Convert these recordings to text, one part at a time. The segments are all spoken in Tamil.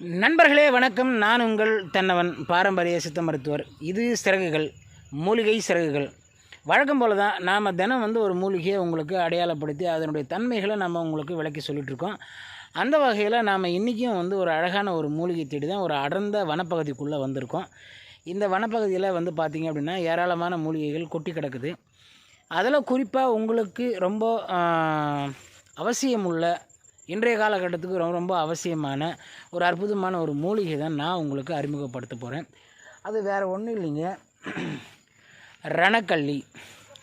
நண்பர்களே வணக்கம். நான் உங்கள் தன்னவன் பாரம்பரிய சித்த மருத்துவர். இது சிறகுகள் மூலிகை சிறகுகள். வழக்கம் போல தான் நாம் தினம் வந்து ஒரு மூலிகையை உங்களுக்கு அடையாளப்படுத்தி அதனுடைய தன்மைகளை நம்ம உங்களுக்கு விளக்கி சொல்லிகிட்ருக்கோம் அந்த வகையில் நாம் இன்றைக்கும் வந்து ஒரு அழகான ஒரு மூலிகை தேடி தான் ஒரு அடர்ந்த வனப்பகுதிக்குள்ளே வந்திருக்கோம். இந்த வனப்பகுதியில் வந்து பார்த்திங்க அப்படின்னா ஏராளமான மூலிகைகள் கொட்டி கிடக்குது. அதில் குறிப்பாக உங்களுக்கு ரொம்ப அவசியமுள்ள இன்றைய காலகட்டத்துக்கு ரொம்ப ரொம்ப அவசியமான ஒரு அற்புதமான ஒரு மூலிகை தான் நான் உங்களுக்கு அறிமுகப்படுத்த போகிறேன் அது வேறு ஒன்றும் இல்லைங்க. ரணக்கள்ளி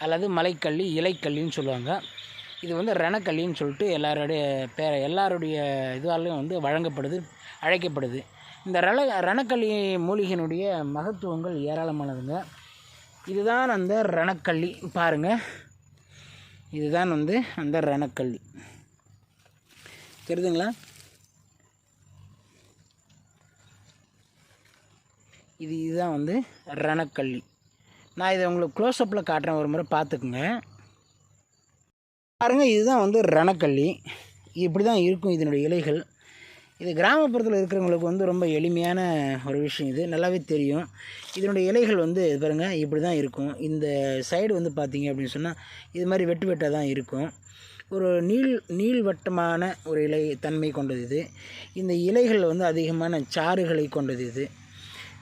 அல்லது மலைக்கள்ளி இலைக்கள்ளின்னு சொல்லுவாங்க. இது வந்து ரணக்கள்ளின்னு சொல்லிட்டு எல்லாருடைய பே எல்லாருடைய இதுவாலையும் வந்து வழங்கப்படுது அழைக்கப்படுது. இந்த ரண ரணக்கள்ளி மூலிகையினுடைய மகத்துவங்கள் ஏராளமானதுங்க. இதுதான் அந்த ரணக்கள்ளி பாருங்கள் இதுதான் வந்து அந்த ரணக்கள்ளி தெரியுதுங்களா இது இதுதான் வந்து ரணக்கள்ளி நான் இதை உங்களுக்கு க்ளோஸ்அப்பில் காட்டுறேன் ஒரு முறை பார்த்துக்குங்க. பாருங்கள் இதுதான் வந்து ரணக்கள்ளி இப்படி தான் இருக்கும் இதனுடைய இலைகள். இது கிராமப்புறத்தில் இருக்கிறவங்களுக்கு வந்து ரொம்ப எளிமையான ஒரு விஷயம் இது. நல்லாவே தெரியும். இதனுடைய இலைகள் வந்து பாருங்கள் இப்படி தான் இருக்கும். இந்த சைடு வந்து பார்த்தீங்க அப்படின்னு சொன்னால் இது மாதிரி வெட்டு வெட்டாக தான் இருக்கும். ஒரு நீள் நீள்வட்டமான ஒரு இலை தன்மை கொண்டது இது. இந்த இலைகள் வந்து அதிகமான சாறுகளை கொண்டது இது.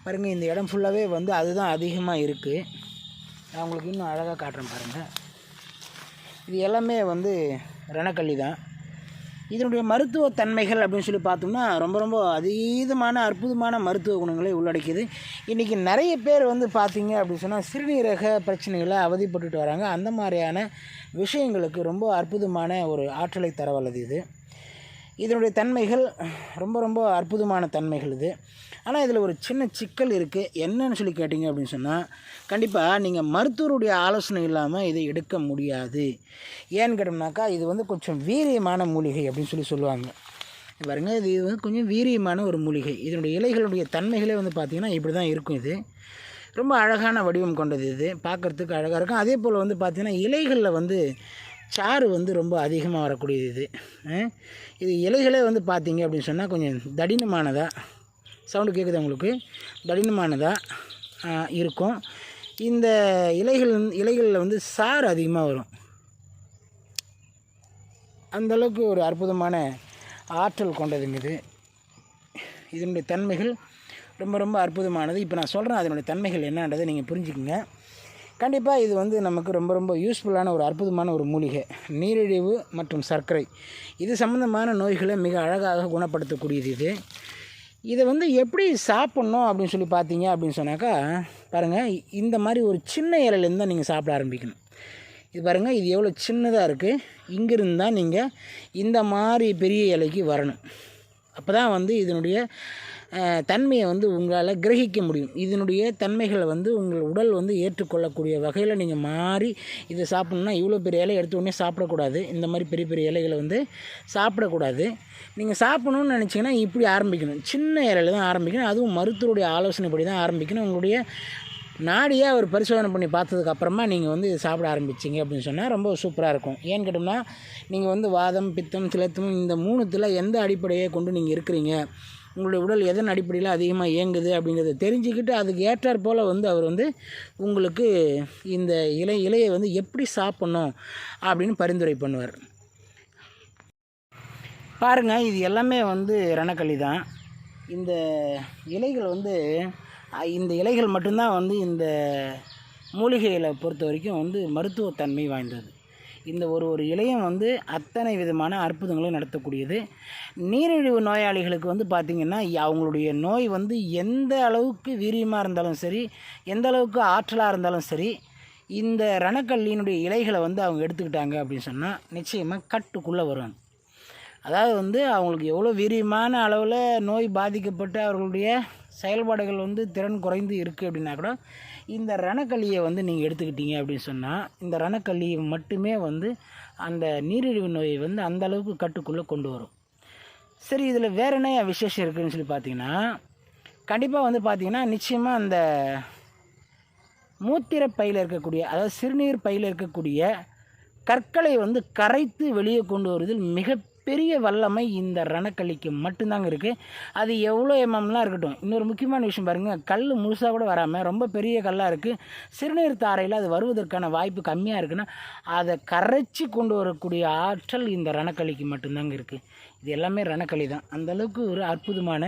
பாருங்கள் இந்த இடம் ஃபுல்லாகவே வந்து அதுதான் அதிகமாக இருக்குது நான் உங்களுக்கு இன்னும் அழகாக காட்டுறேன் பாருங்கள் இது எல்லாமே வந்து ரணக்கள்ளி தான். இதனுடைய மருத்துவ தன்மைகள் அப்படின்னு சொல்லி பார்த்தோம்னா ரொம்ப ரொம்ப அதீதமான அற்புதமான மருத்துவ குணங்களை உள்ளடக்கியது. இன்றைக்கி நிறைய பேர் வந்து பார்த்தீங்க அப்படின்னு சொன்னால் சிறுநீரக பிரச்சனைகளை அவதிப்பட்டுட்டு வராங்க. அந்த மாதிரியான விஷயங்களுக்கு ரொம்ப அற்புதமான ஒரு ஆற்றலை தரவல்லது இது. இதனுடைய தன்மைகள் ரொம்ப ரொம்ப அற்புதமான தன்மைகள் இது. ஆனால் இதில் ஒரு சின்ன சிக்கல் இருக்குது என்னன்னு சொல்லி கேட்டிங்க அப்படின்னு சொன்னால் கண்டிப்பாக நீங்கள் மருத்துவருடைய ஆலோசனை இல்லாமல் இதை எடுக்க முடியாது. ஏன்னு கேட்டோம்னாக்கா இது வந்து கொஞ்சம் வீரியமான மூலிகை அப்படின்னு சொல்லி சொல்லுவாங்க. இது இது வந்து கொஞ்சம் வீரியமான ஒரு மூலிகை. இதனுடைய இலைகளுடைய தன்மைகளே வந்து பார்த்திங்கன்னா இப்படி தான் இருக்கும் இது. ரொம்ப அழகான வடிவம் கொண்டது இது. பார்க்குறதுக்கு அழகாக இருக்கும். அதே போல் வந்து பார்த்திங்கன்னா இலைகளில் வந்து சாறு வந்து ரொம்ப அதிகமாக வரக்கூடியது இது. இது இலைகளே வந்து பார்த்தீங்க அப்படின்னு சொன்னால் கொஞ்சம் தடினமானதாக சவுண்டு கேட்குது உங்களுக்கு? தடினமானதாக இருக்கும். இந்த இலைகள் இலைகளில் வந்து சாறு அதிகமாக வரும். அந்த அளவுக்கு ஒரு அற்புதமான ஆற்றல் கொண்டதுங்க இது. இதனுடைய தன்மைகள் ரொம்ப ரொம்ப அற்புதமானது. இப்போ நான் சொல்கிறேன் அதனுடைய தன்மைகள் என்னன்றதை நீங்கள் புரிஞ்சுக்குங்க. கண்டிப்பாக இது வந்து நமக்கு ரொம்ப ரொம்ப யூஸ்ஃபுல்லான ஒரு அற்புதமான ஒரு மூலிகை. நீரிழிவு மற்றும் சர்க்கரை. இது சம்மந்தமான நோய்களை மிக அழகாக குணப்படுத்தக்கூடியது இது. இதை வந்து எப்படி சாப்பிட்ணும் அப்படின்னு சொல்லி பார்த்தீங்க அப்படின்னு சொன்னாக்கா பாருங்கள் இந்த மாதிரி ஒரு சின்ன இலையிலேருந்து தான் நீங்கள் சாப்பிட ஆரம்பிக்கணும். இது பாருங்கள் இது எவ்வளோ சின்னதாக இருக்குது இங்கிருந்து தான் நீங்கள் இந்த மாதிரி பெரிய இலைக்கு வரணும். அப்போ தான் வந்து இதனுடைய தன்மையை வந்து உங்களால் கிரகிக்க முடியும். இதனுடைய தன்மைகளை வந்து உங்கள் உடல் வந்து ஏற்றுக்கொள்ளக்கூடிய வகையில் நீங்கள் மாறி இதை சாப்பிட்ணுன்னா இவ்வளோ பெரிய இலை எடுத்த உடனே சாப்பிடக்கூடாது. இந்த மாதிரி பெரிய பெரிய இலைகளை வந்து சாப்பிடக்கூடாது. நீங்கள் சாப்பிடணும்னு நினச்சிங்கன்னா இப்படி ஆரம்பிக்கணும். சின்ன இலையில தான் ஆரம்பிக்கணும். அதுவும் மருத்துவருடைய ஆலோசனைப்படி தான் ஆரம்பிக்கணும். உங்களுடைய நாடியை அவர் பரிசோதனை பண்ணி பார்த்ததுக்கு அப்புறமா நீங்கள் வந்து இதை சாப்பிட ஆரம்பிச்சிங்க அப்படின்னு சொன்னால் ரொம்ப சூப்பராக இருக்கும். ஏன்னு கேட்டோம்னா நீங்கள் வந்து வாதம் பித்தம் சிலத்தம் இந்த மூணுத்தில் எந்த அடிப்படையை கொண்டு நீங்கள் இருக்கிறீங்க? உங்களுடைய உடல் எதன் அடிப்படையில் அதிகமாக இயங்குது அப்படிங்கிறத தெரிஞ்சுக்கிட்டு அதுக்கு ஏற்றாற் போல் வந்து அவர் வந்து உங்களுக்கு இந்த இலை இலையை வந்து எப்படி சாப்பிட்ணும் அப்படின்னு பரிந்துரை பண்ணுவார். பாருங்கள் இது எல்லாமே வந்து ரணக்களி தான். இந்த இலைகள் வந்து இந்த இலைகள் மட்டும்தான் வந்து இந்த மூலிகைகளை பொறுத்த வரைக்கும் வந்து மருத்துவத்தன்மை வாய்ந்தது. இந்த ஒரு ஒரு இலையும் வந்து அத்தனை விதமான அற்புதங்களை நடத்தக்கூடியது. நீரிழிவு நோயாளிகளுக்கு வந்து பார்த்திங்கன்னா அவங்களுடைய நோய் வந்து எந்த அளவுக்கு வீரியமாக இருந்தாலும் சரி எந்த அளவுக்கு ஆற்றலாக இருந்தாலும் சரி இந்த ரணக்கல்லியினுடைய இலைகளை வந்து அவங்க எடுத்துக்கிட்டாங்க அப்படின்னு சொன்னால் நிச்சயமாக கட்டுக்குள்ளே வருவாங்க அதாவது வந்து அவங்களுக்கு எவ்வளோ வீரியமான அளவில் நோய் பாதிக்கப்பட்டு அவர்களுடைய செயல்பாடுகள் வந்து திறன் குறைந்து இருக்குது அப்படின்னா கூட இந்த ரணக்கல்லியை வந்து நீங்கள் எடுத்துக்கிட்டீங்க அப்படின்னு சொன்னால் இந்த ரணக்கல்லியை மட்டுமே வந்து அந்த நீரிழிவு நோயை வந்து அந்த அளவுக்கு கட்டுக்குள்ளே கொண்டு வரும். சரி இதில் வேறு என்ன விசேஷம் இருக்குதுன்னு சொல்லி பார்த்தீங்கன்னா கண்டிப்பாக வந்து பார்த்திங்கன்னா நிச்சயமாக அந்த மூத்திர பையில் இருக்கக்கூடிய அதாவது சிறுநீர் பையில் இருக்கக்கூடிய கற்களை வந்து கரைத்து வெளியே கொண்டு வருவதில் மிக பெரிய வல்லமை இந்த ரணக்கல்லிக்கு மட்டும்தாங்க இருக்குது அது எவ்வளோ எம்எம்லாம் இருக்கட்டும். இன்னொரு முக்கியமான விஷயம் பாருங்கள் கல் முழுசாக கூட வராமல் ரொம்ப பெரிய கல்லாக இருக்குது சிறுநீர் தாரையில் அது வருவதற்கான வாய்ப்பு கம்மியாக இருக்குன்னா அதை கரைச்சி கொண்டு வரக்கூடிய ஆற்றல் இந்த ரணக்களிக்கு மட்டும்தாங்க இருக்குது இது எல்லாமே ரணக்கலி தான். அந்தளவுக்கு ஒரு அற்புதமான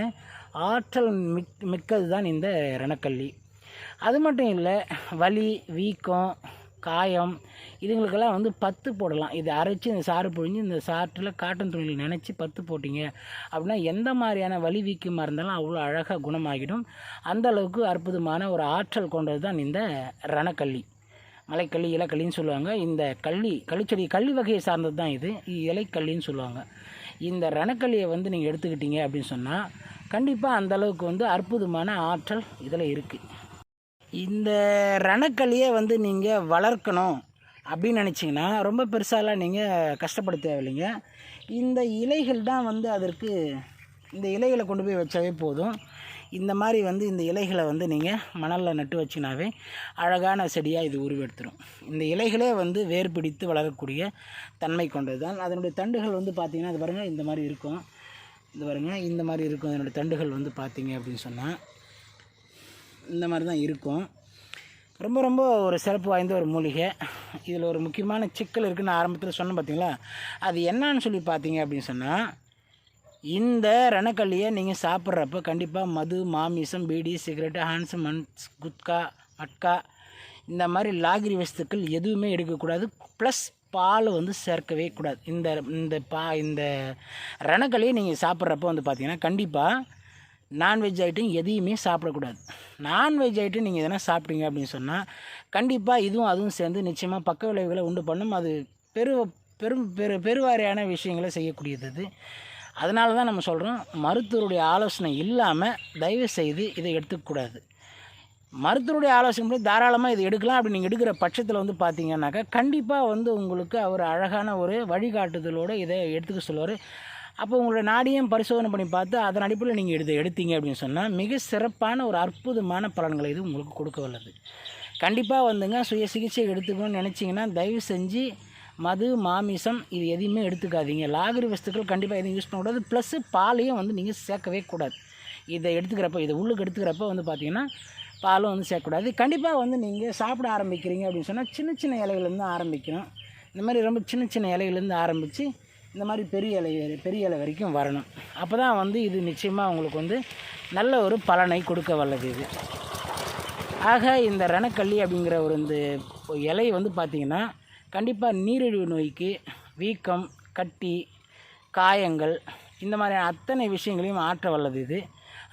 ஆற்றல் மிக் மிக்கது தான் இந்த ரணக்கல்லி. அது மட்டும் இல்லை வலி வீக்கம் காயம் இதுங்களுக்கெல்லாம் வந்து பத்து போடலாம். இதை அரைச்சி இந்த சாறு பொழிஞ்சு இந்த சாற்றில் காட்டன் துணியில் நினச்சி பத்து போட்டிங்க அப்படின்னா எந்த மாதிரியான வலி வீக்கமாக இருந்தாலும் அவ்வளோ அழகாக குணமாகிடும். அந்த அளவுக்கு அற்புதமான ஒரு ஆற்றல் கொண்டது தான் இந்த ரணக்கல்லி. மலைக்கல்லி இலக்கல்லின்னு சொல்லுவாங்க. இந்த கள்ளி களிச்செடி கள்ளி வகையை சார்ந்தது தான் இது இலைக்கல்லின்னு சொல்லுவாங்க. இந்த ரணக்கல்லியை வந்து நீங்கள் எடுத்துக்கிட்டீங்க அப்படின்னு சொன்னால் கண்டிப்பாக அந்தளவுக்கு வந்து அற்புதமான ஆற்றல் இதில் இருக்குது இந்த ரணக்களியை வந்து நீங்கள் வளர்க்கணும் அப்படின்னு நினச்சிங்கன்னா ரொம்ப பெருசாலாம் நீங்கள் கஷ்டப்பட தேவையில்லைங்க. இந்த இலைகள் தான் வந்து அதற்கு இந்த இலைகளை கொண்டு போய் வச்சாவே போதும். இந்த மாதிரி வந்து இந்த இலைகளை வந்து நீங்கள் மணலில் நட்டு வச்சினாவே அழகான செடியாக இது உருவெடுத்துடும் இந்த இலைகளே வந்து வேர் பிடித்து வளரக்கூடிய தன்மை கொண்டது தான் அதனுடைய தண்டுகள் வந்து பார்த்திங்கன்னா அது பாருங்கள் இந்த மாதிரி இருக்கும். இது பாருங்கள் இந்த மாதிரி இருக்கும். அதனுடைய தண்டுகள் வந்து பார்த்திங்க அப்படின்னு சொன்னால் இந்த மாதிரி தான் இருக்கும். ரொம்ப ரொம்ப ஒரு சிறப்பு வாய்ந்த ஒரு மூலிகை. இதில் ஒரு முக்கியமான சிக்கல் இருக்குதுன்னு ஆரம்பத்தில் சொன்னேன் பார்த்தீங்களா அது என்னன்னு சொல்லி பார்த்தீங்க அப்படின்னு சொன்னால் இந்த ரணக்கல்லியை நீங்கள் சாப்பிட்றப்ப கண்டிப்பாக மது மாமிசம் பீடி சிகரெட்டு ஹான்ஸ் மன்ஸ் குட்கா மட்கா இந்த மாதிரி லாகிரி வஸ்துக்கள் எதுவுமே எடுக்கக்கூடாது. ப்ளஸ் பால் வந்து சேர்க்கவே கூடாது. இந்த இந்த பா இந்த ரணக்கல்லியை நீங்கள் சாப்பிட்றப்ப வந்து பார்த்தீங்கன்னா கண்டிப்பாக நான்வெஜ் ஐட்டம் எதையுமே சாப்பிடக்கூடாது. நான்வெஜ் ஐட்டம் நீங்கள் எதனா சாப்பிட்டீங்க அப்படின்னு சொன்னால் கண்டிப்பாக இதுவும் அதுவும் சேர்ந்து நிச்சயமாக பக்க விளைவுகளை உண்டு பண்ணும். அது பெரு பெரும் பெரு பெருவாரியான விஷயங்களை செய்யக்கூடியது அது. அதனால தான் நம்ம சொல்கிறோம் மருத்துவருடைய ஆலோசனை இல்லாமல் தயவு செய்து இதை எடுத்துக்கூடாது மருத்துவருடைய ஆலோசனை படி தாராளமாக இதை எடுக்கலாம். அப்படி நீங்கள் எடுக்கிற பட்சத்தில் வந்து பார்த்தீங்கன்னாக்கா கண்டிப்பாக வந்து உங்களுக்கு அவர் அழகான ஒரு வழிகாட்டுதலோடு இதை எடுத்துக்க சொல்லுவார். அப்போ உங்களோட நாடியும் பரிசோதனை பண்ணி பார்த்து அதன் அடிப்படையில் நீங்கள் எடுத்து எடுத்தீங்க அப்படின்னு சொன்னால் மிக சிறப்பான ஒரு அற்புதமான பலன்களை இது உங்களுக்கு கொடுக்க வல்லது. கண்டிப்பாக வந்துங்க சுய சிகிச்சை எடுத்துக்கணும்னு நினச்சிங்கன்னா தயவு செஞ்சு மது மாமிசம் இது எதையுமே எடுத்துக்காதீங்க. லாகரி வஸ்துக்கள் கண்டிப்பாக எதுவும் யூஸ் பண்ணக்கூடாது ப்ளஸ்ஸு பாலையும் வந்து நீங்கள் சேர்க்கவே கூடாது. இதை எடுத்துக்கிறப்ப இதை உள்ளுக்கு எடுத்துக்கிறப்ப வந்து பார்த்திங்கன்னா பாலும் வந்து சேர்க்கக்கூடாது. கண்டிப்பாக வந்து நீங்கள் சாப்பிட ஆரம்பிக்கிறீங்க அப்படின்னு சொன்னால் சின்ன சின்ன இலைகள்லேருந்து ஆரம்பிக்கணும். இந்த மாதிரி ரொம்ப சின்ன சின்ன இலைகள்லேருந்து ஆரம்பித்து இந்த மாதிரி பெரிய இலை பெரிய இலை வரைக்கும் வரணும். அப்போ தான் வந்து இது நிச்சயமாக உங்களுக்கு வந்து நல்ல ஒரு பலனை கொடுக்க வல்லது இது. ஆக இந்த ரணக்கல்லி அப்படிங்கிற ஒரு இந்த இலை வந்து பார்த்திங்கன்னா கண்டிப்பாக நீரிழிவு நோய்க்கு வீக்கம் கட்டி காயங்கள் இந்த மாதிரியான அத்தனை விஷயங்களையும் ஆற்ற வல்லது இது.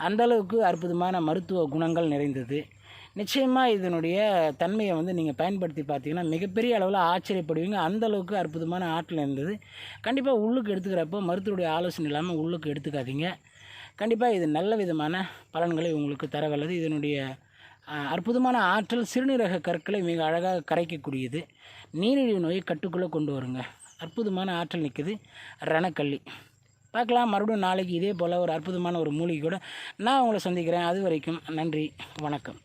அந்தளவுக்கு அற்புதமான மருத்துவ குணங்கள் நிறைந்தது. நிச்சயமாக இதனுடைய தன்மையை வந்து நீங்கள் பயன்படுத்தி பார்த்தீங்கன்னா மிகப்பெரிய அளவில் ஆச்சரியப்படுவீங்க. அந்தளவுக்கு அற்புதமான ஆற்றல் இருந்தது. கண்டிப்பாக உள்ளுக்கு எடுத்துக்கிறப்போ மருத்துவருடைய ஆலோசனை இல்லாமல் உள்ளுக்கு எடுத்துக்காதீங்க. கண்டிப்பாக இது நல்ல விதமான பலன்களை உங்களுக்கு தர வல்லது இதனுடைய அற்புதமான ஆற்றல் சிறுநீரக கற்களை மிக அழகாக கரைக்கக்கூடியது. நீரிழிவு நோயை கட்டுக்குள்ளே கொண்டு வருங்க. அற்புதமான ஆற்றல் நிற்குது ரணக்கல்லி. பார்க்கலாம். மறுபடியும் நாளைக்கு இதே போல் ஒரு அற்புதமான ஒரு மூலிகை கூட நான் உங்களை சந்திக்கிறேன். அது வரைக்கும் நன்றி. வணக்கம்.